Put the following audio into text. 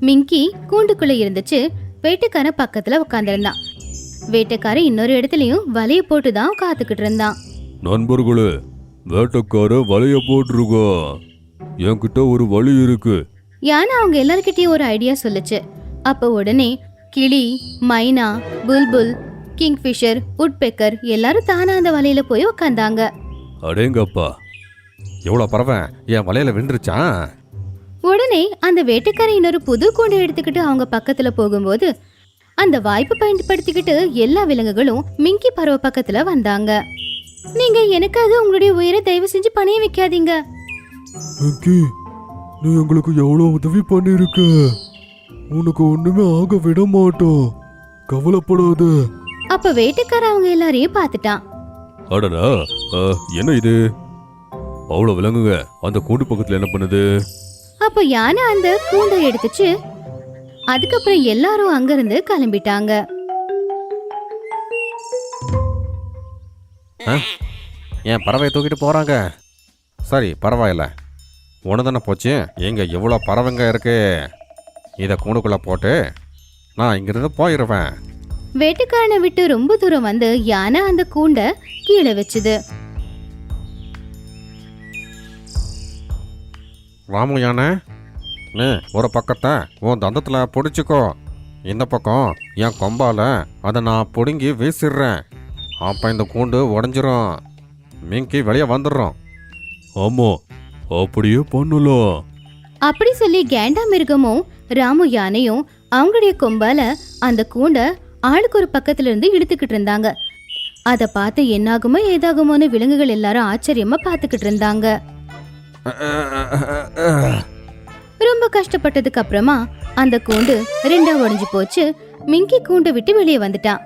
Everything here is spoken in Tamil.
மிங்கி கூண்டுக்குள்ள இருந்துச்சு. வேட்டைக்காரன் பக்கத்துல உட்காந்துருந்தான் வேட்டைக்காரன் இன்னொரு இடத்துலயும் வலைய போட்டு தான் காத்துக்கிட்டு இருந்தான். நண்பர்களே வேட்டைக்கார வலைய போட்டிருக்கா. என்கிட்ட ஒரு வழி இருக்கு. யானை அவங்க எல்லார்கிட்டயும் ஒரு ஐடியா சொல்லுச்சு. அப்ப உடனே கிளி மைனா புல்புல் கிங்ஃபிஷர் உட்பெக்கர் எல்லாரும் தானா அந்த வலையில போய் உக்காந்தாங்க. அடேங்கப்பா. எவ்வளோ பறவை. என் வலையில விழுந்துருச்சான் உடனே அந்த வேட்டைக்காரன் இன்னொரு புது கூண்டை எடுத்துக்கிட்டு அவங்க பக்கத்துல போகும்போது அந்த வாய்ப்பு பயன்படுத்திக்கிட்டு எல்லா விலங்குகளும் மிங்கி பறவை பக்கத்துல வந்தாங்க. நீங்க எனக்காக உங்களுடைய உயிரை தயவு செஞ்சு பணிய வைக்காதீங்க. மிக்கி நீ எங்களுக்கு எவ்வளோ உதவி பண்ணிருக்க? உனக்கு ஒண்ணுமே ஆக விட மாட்டோம். கவலைப்படாத. அப்ப வேட்டைக்காரன் அவங்க எல்லாரையும் பார்த்துட்டான். அடடா ஆ, என்ன இது? அவ்வளோ விலங்குங்க அந்த கூண்டு பக்கத்தில் என்ன பண்ணுது? அப்ப யானை அந்த கூண்டை எடுத்துச்சு. அதுக்கப்புறம் எல்லாரும் அங்கிருந்து கிளம்பிட்டாங்க. என் பறவையை தூக்கிட்டு போகிறாங்க சரி பரவாயில்ல. ஒன்று தானே போச்சு. எங்கே எவ்வளோ பறவைங்க இருக்கு? இதை கூண்டுக்குள்ளே போட்டு நான் இங்கிருந்து போயிடுவேன் வேட்டைக்காரனை விட்டு ரொம்ப தூரம் வந்து யானை அந்த கூண்டை கீழே வச்சுது. ராமு யானை நீ ஒரு பக்கத்தை உன் தந்தத்தில் பிடிச்சிக்கோ. இந்த பக்கம் என் கொம்பால் அதை நான் பிடுங்கி வீசிடுறேன் அப்போ இந்த கூண்டு உடஞ்சிரும். மிங்கி வெளியே வந்துடுறோம் ஆமா அப்படியே பண்ணலாம் அப்படி சொல்லி கேண்டா மிருகமும் ராமு யானையும் அவங்களுடைய கொம்பால அந்த கூண்டை ஆளுக்கு ஒரு பக்கத்துல இருந்து இழுத்துக்கிட்டு இருந்தாங்க. அத பார்த்து என்னாகுமோ ஏதாகுமோன்னு விலங்குகள் எல்லாரும் ஆச்சரியமா பார்த்துக்கிட்டு இருந்தாங்க. ரொம்ப கஷ்டப்பட்டதுக்கு அப்புறமா அந்த கூண்டு ரெண்டா உடைஞ்சு போச்சு. மிங்கி கூண்டை விட்டு வெளியே வந்துட்டான்.